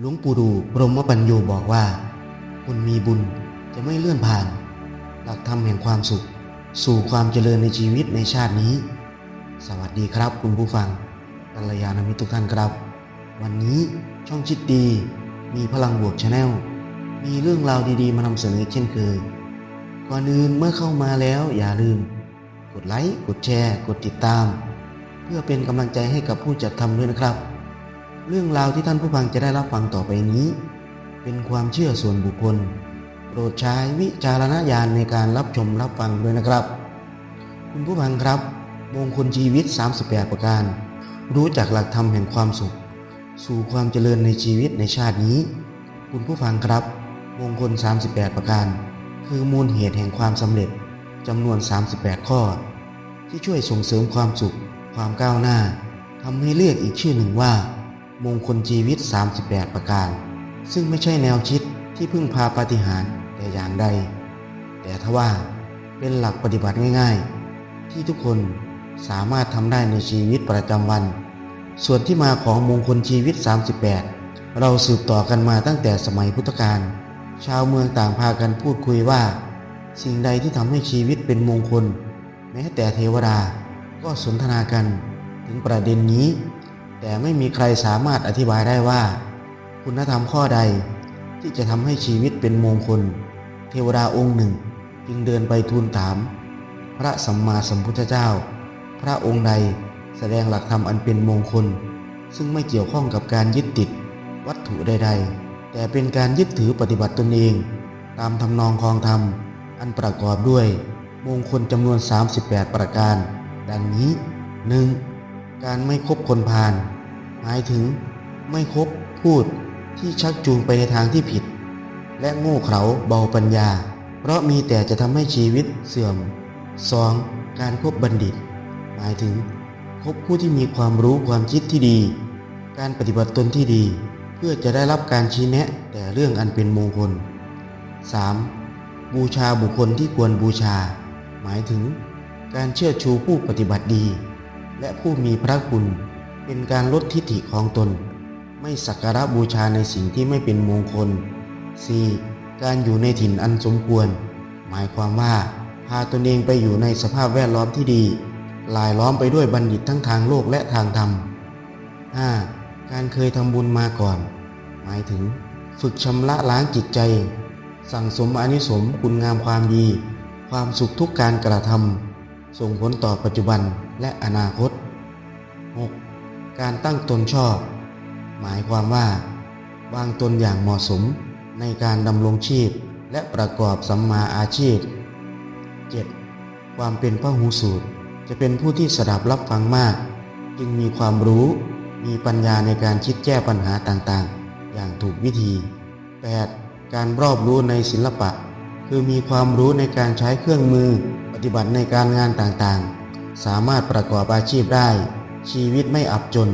หลวงปู่ดูบรมปัญโยบอกว่า คนมีบุญจะไม่เลื่อนผ่าน หลักธรรมแห่งความสุข สู่ความเจริญในชีวิตในชาตินี้ สวัสดีครับคุณผู้ฟังกัลยาณมิตรทุกท่านครับ วันนี้ช่องชิดดี มีพลังบวกชาแนลมีเรื่องราวดีๆ มานำเสนอเช่นเคยก่อนอื่นเมื่อเข้ามาแล้วอย่าลืม กดไลค์กดแชร์ กดติดตาม เพื่อเป็นกำลังใจให้กับผู้จัดทำด้วยนะครับ เรื่องราวที่ท่านผู้ฟังจะได้รับฟังต่อไปนี้ เป็นความเชื่อส่วนบุคคล โปรดใช้วิจารณญาณในการรับชมรับฟังด้วยนะครับ คุณผู้ฟังครับ มงคลชีวิต 38 ประการ รู้จักหลักธรรมแห่งความสุข สู่ความเจริญในชีวิตในชาตินี้ คุณผู้ฟังครับ มงคล 38 ประการ คือมูลเหตุแห่งความสำเร็จจำนวน 38 ข้อ ที่ช่วยส่งเสริมความสุข ความก้าวหน้าทำให้เรียกอีกชื่อหนึ่งว่า มงคลชีวิต 38 ประการ ซึ่งไม่ใช่แนวคิดที่พึ่งพาปฏิหารแต่อย่างใด แต่ทว่าเป็นหลักปฏิบัติง่ายๆ ที่ทุกคนสามารถทำได้ในชีวิตประจำวัน ส่วนที่มาของมงคลชีวิต 38 เราสืบต่อกันมาตั้งแต่สมัยพุทธกาลชาวเมืองต่างพากันพูดคุยว่า สิ่งใดที่ทำให้ชีวิตเป็นมงคล แม้แต่เทวดาก็สนทนากันถึงประเด็นนี้ แต่ไม่มีใครสามารถอธิบายได้ว่า คุณธรรมข้อใดที่จะทำให้ชีวิตเป็นมงคล เทวดาองค์หนึ่ง จึงเดินไปทูลถาม พระสัมมาสัมพุทธเจ้า พระองค์ใดแสดงหลักธรรมอันเป็นมงคล ซึ่งไม่เกี่ยวข้องกับการยึดติด วัตถุใด ๆ แต่เป็นการยึดถือปฏิบัติตนเอง ตามทำนองคลองธรรม อันประกอบด้วย มงคลจำนวน 38 ประการ ดังนี้ 1. การไม่คบคนพาล หมายถึงไม่คบพูดที่ชักจูงไปในทางที่ผิด และโง่เขลาเบาปัญญา เพราะมีแต่จะทำให้ชีวิตเสื่อม 2. การคบบัณฑิต หมายถึงคบผู้ที่มีความรู้ความคิดที่ดี การปฏิบัติตนที่ดี เพื่อจะได้รับการชี้แนะแต่เรื่องอันเป็นมงคล 3. บูชาบุคคลที่ควรบูชา หมายถึง การเชื่อชูผู้ปฏิบัติดี และผู้มีพระคุณ เป็นการลดทิฐิของตน ไม่สักการะบูชาในสิ่งที่ไม่เป็นมงคล 4. การอยู่ในถิ่นอันสมควร หมายความว่าพาตนเองไปอยู่ในสภาพแวดล้อมที่ดีลายล้อมไปด้วยบัณฑิตทั้งทางโลกและทางธรรม 5. การเคยทำบุญมาก่อน หมายถึง ฝึกชำระล้างจิตใจ สั่งสมอานิสงคุณงามความดี ความสุขทุกการกระทำส่งผลต่อปัจจุบันและอนาคต 6. การตั้งตนชอบ หมายความว่า วางตนอย่างเหมาะสมในการดำรงชีพและประกอบสัมมาอาชีพ 7. ความเป็นพหูสูตร จะเป็นผู้ที่สดับรับฟังมาก จึงมีความรู้ มีปัญญาในการคิดแก้ปัญหาต่างๆ อย่างถูกวิธี 8. การรอบรู้ในศิลปะ คือมีความรู้ในการใช้เครื่องมือ ปฏิบัติในการงานต่างๆ สามารถประกอบอาชีพได้ ชีวิตไม่อับจน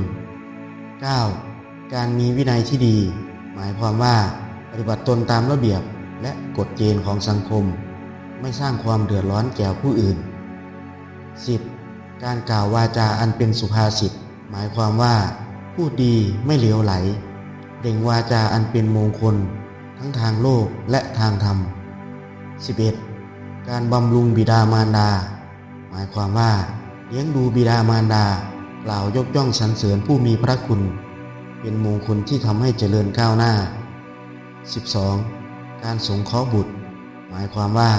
9. การมีวินัยที่ดี หมายความว่าปฏิบัติตนตามระเบียบและกฎเกณฑ์ของสังคม ไม่สร้างความเดือดร้อนแก่ผู้อื่น 10. การกล่าววาจาอันเป็นสุภาษิต หมายความว่าพูดดีไม่เหลวไหล เด่งวาจาอันเป็นมงคล ทั้งทางโลกและทางธรรม 11. การบำรุงบิดามารดา หมายความว่าเลี้ยงดูบิดามารดา กล่าวยกย่องสรรเสริญผู้มีพระคุณ เป็นมงคลที่ทำให้เจริญก้าวหน้า 12. การสงเคราะห์บุตร หมายความว่า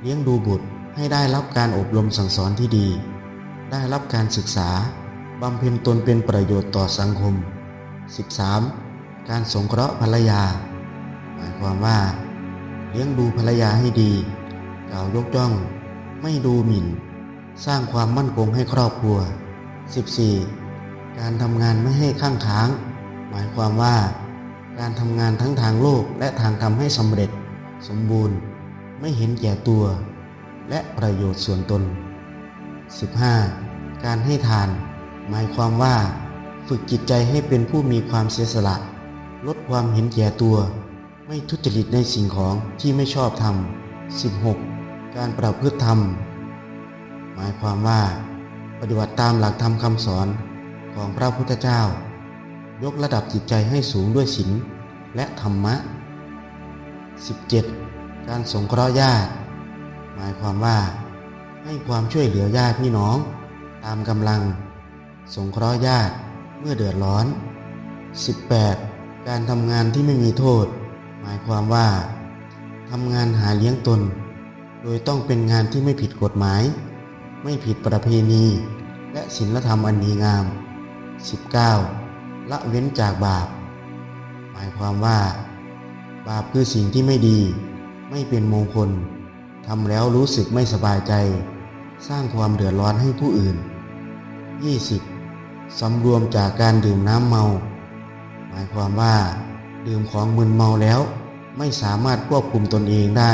เลี้ยงดูบุตรให้ได้รับการอบรมสั่งสอนที่ดี ได้รับการศึกษาบำเพ็ญตนเป็นประโยชน์ต่อสังคม 13. การสงเคราะห์ภรรยา หมายความว่า เลี้ยงดูภรรยาให้ดี กล่าวยกย่อง ไม่ดูหมิ่น สร้างความมั่นคงให้ครอบครัว 14. การทำงานไม่ให้ข้างค้าง หมายความว่า การทำงานทั้งทางโลกและทางธรรมให้สำเร็จ สมบูรณ์ ไม่เห็นแก่ตัว และประโยชน์ส่วนตน 15. การให้ทาน หมายความว่า ฝึกจิตใจให้เป็นผู้มีความเสียสละ ลดความเห็นแก่ตัว ไม่ทุจริตในสิ่งของที่ไม่ชอบทำ 16. การประพฤติธรรม หมายความว่า ปฏิบัติตามหลักธรรมคำสอนของพระพุทธเจ้า ยกระดับจิตใจให้สูงด้วยศีลและธรรมะ 17. การสงเคราะห์ญาติ หมายความว่า ให้ความช่วยเหลือญาติพี่น้อง ตามกำลัง สงเคราะห์ญาติเมื่อเดือดร้อน 18. การทำงานที่ไม่มีโทษ หมายความว่าทำงานหาเลี้ยงตน โดยต้องเป็นงานที่ไม่ผิดกฎหมาย ไม่ผิดประเพณี และศีลธรรมอันดีงาม 19. ละเว้นจากบาป หมายความว่า บาปคือสิ่งที่ไม่ดี ไม่เป็นมงคลทำแล้วรู้สึกไม่สบายใจ สร้างความเดือดร้อนให้ผู้อื่น 20. สำรวมจากการดื่มน้ำเมา หมายความว่า ดื่มของมึนเมาแล้ว ไม่สามารถควบคุมตนเองได้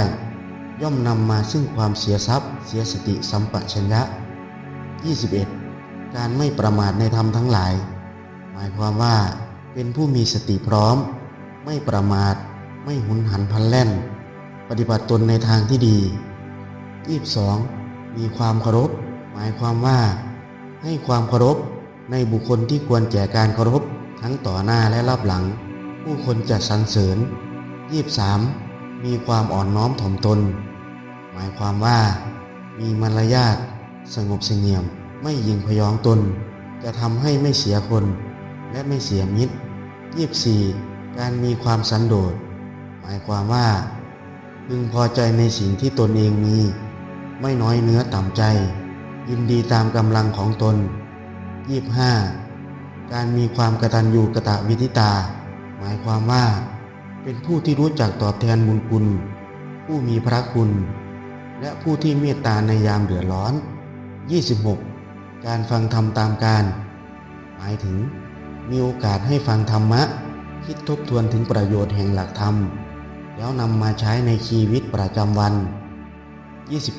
ย่อมนำมาซึ่งความเสียทรัพย์ เสียสติสัมปชัญญะ 21. การไม่ประมาทในธรรมทั้งหลาย หมายความว่าเป็นผู้มีสติพร้อม ไม่ประมาท ไม่หุนหันพลันแล่น ปฏิบัติตนในทางที่ดี 22. มีความเคารพ หมายความว่า ให้ความเคารพในบุคคลที่ควรแก่การเคารพทั้งต่อหน้าและรับหลัง ผู้คนจะสรรเสริญ 23. มีความอ่อนน้อมถ่อมตน หมายความว่า มีมารยาทสงบเสงี่ยม ไม่ยิงพยองตน จะทำให้ไม่เสียคน และไม่เสียมิตร 24. การมีความสันโดษ หมายความว่า พึงพอใจในสิ่งที่ตนเองมี ไม่น้อยเนื้อต่ำใจ ยินดีตามกำลังของตน 25. การมีความกระตัญญูกระตะวิธิตา หมายความว่า เป็นผู้ที่รู้จักตอบแทนบุญคุณ ผู้มีพระคุณ และผู้ที่เมตตาในยามเดือดร้อน 26. การฟังธรรมตามการ หมายถึง มีโอกาสให้ฟังธรรมะ คิดทบทวนถึงประโยชน์แห่งหลักธรรม แล้วนำมาใช้ในชีวิตประจำวัน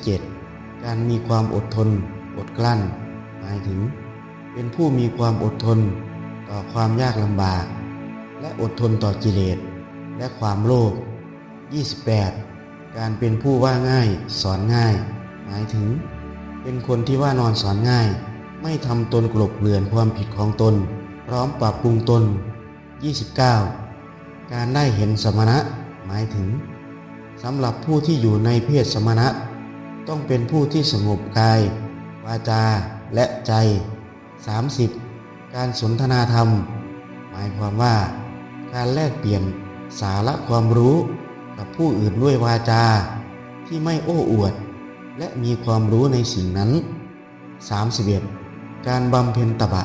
27. การมีความอดทน อดกลั้น หมายถึง เป็นผู้มีความอดทน ต่อความยากลำบาก และอดทนต่อกิเลส และความโลภ 28. การเป็นผู้ว่าง่ายสอนง่าย หมายถึง เป็นคนที่ว่านอนสอนง่าย ไม่ทำตนกลบเกลื่อนความผิดของตน พร้อมปรับปรุงตน 29. การได้เห็นสมณะ หมายถึงสำหรับผู้ที่อยู่ในเพศสมณะ ต้องเป็นผู้ที่สงบกาย วาจาและใจ 30. การสนทนาธรรม หมายความว่าการแลกเปลี่ยน สาระความรู้กับผู้อื่นด้วยวาจา ที่ไม่โอ้อวด และมีความรู้ในสิ่งนั้น 31. การบำเพ็ญตบะ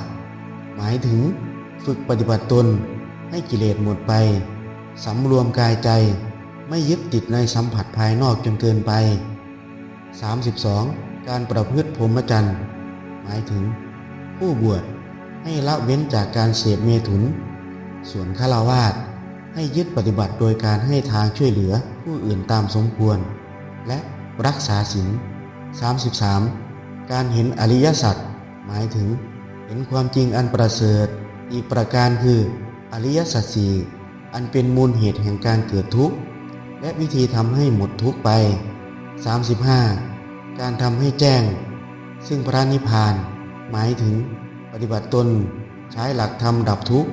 หมายถึงฝึกปฏิบัติตนให้กิเลสหมดไป สำรวมกายใจไม่ยึดติดในสัมผัสภายนอกจนเกินไป 32. การประพฤติพรหมจรรย์ หมายถึง ผู้บวชให้ละเว้นจากการเสพเมถุน ส่วนฆราวาส ให้ยึดปฏิบัติโดยการให้ทางช่วยเหลือผู้อื่นตามสมควร และรักษาศีล 33. การเห็นอริยสัจหมายถึงเห็นความจริงอันประเสริฐ อีกประการคืออริยสัจสี่อันเป็นมูลเหตุแห่งการเกิดทุกข์ และวิธีทำให้หมดทุกข์ไป 35. การทำให้แจ้ง ซึ่งพระนิพพาน หมายถึงปฏิบัติตนใช้หลักธรรมดับทุกข์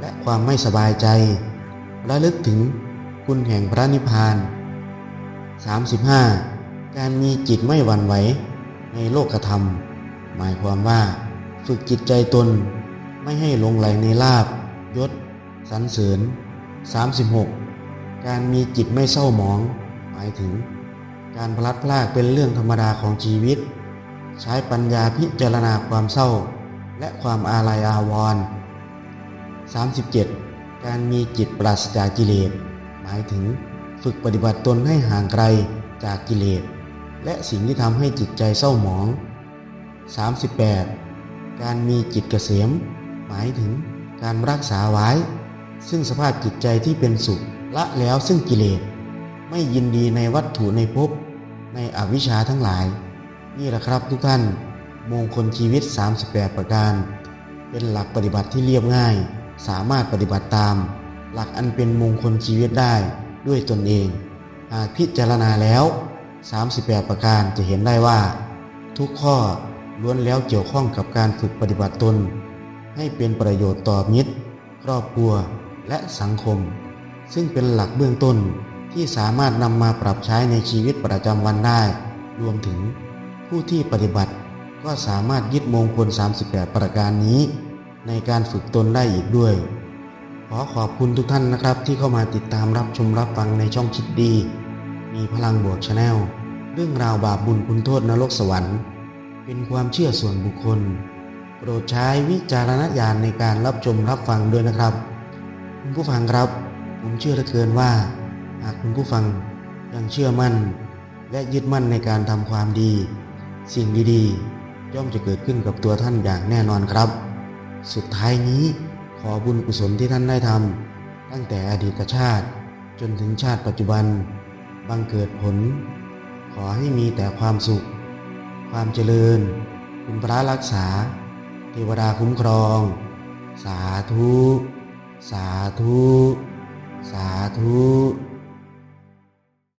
และความไม่สบายใจ ระลึกถึงคุณแห่งพระนิพพาน 35. การมีจิตไม่หวั่นไหวในโลกธรรม หมายความว่าฝึกจิตใจตนไม่ให้หลงไหลในลาบยศสรรเสริญ 36. การมีจิตไม่เศร้าหมอง หมายถึง การพลัดพรากเป็นเรื่องธรรมดาของชีวิต ใช้ปัญญาพิจารณาความเศร้า และความอาลัยอาวรณ์ 37. การมีจิตปราศจากกิเลสหมายถึงฝึกปฏิบัติตนให้ห่างไกลจากกิเลสและสิ่งที่ทำให้จิตใจเศร้าหมอง 38. การมีจิตเกษม หมายถึงการรักษาไว้ ซึ่งสภาพจิตใจที่เป็นสุขละแล้วซึ่งกิเลสไม่ยินดีในวัตถุในภพในอวิชชาทั้งหลาย นี่แหละครับทุกท่าน มงคลชีวิต 38 ประการ เป็นหลักปฏิบัติที่เรียบง่าย สามารถปฏิบัติตาม หลักอันเป็นมงคลชีวิตได้ด้วยตนเอง หากพิจารณาแล้ว 38 ประการจะเห็นได้ว่า ทุกข้อล้วนแล้วเกี่ยวข้องกับการฝึกปฏิบัติตน ให้เป็นประโยชน์ต่อมิตร ครอบครัวและสังคม ซึ่งเป็นหลักเบื้องต้นที่สามารถนำมาปรับใช้ในชีวิตประจำวันได้ รวมถึงผู้ที่ปฏิบัติก็สามารถยึดมงคล 38 ประการนี้ ในการฝึกตนได้อีกด้วย ขอขอบคุณทุกท่านนะครับ ที่เข้ามาติดตามรับชมรับฟังในช่องคิดดี มีพลังบวกชาแนลเรื่องราวบาปบุญคุณโทษนรกสวรรค์ เป็นความเชื่อส่วนบุคคล โปรดใช้วิจารณญาณในการรับชมรับฟังด้วยนะครับ คุณผู้ฟังครับ ผมเชื่อเหลือเกินว่า หากคุณผู้ฟังยังเชื่อมั่น และยึดมั่นในการทำความดี สิ่งดีๆย่อมจะเกิดขึ้นกับตัวท่านอย่างแน่นอนครับ สุดท้ายนี้ขอบุญกุศลที่ท่านได้ทำตั้งแต่อดีตชาติจนถึงชาติปัจจุบัน บังเกิดผล ขอให้มีแต่ความสุข ความเจริญ คุณพระรักษา เทวดาคุ้มครอง สาธุ สาธุ สาธุ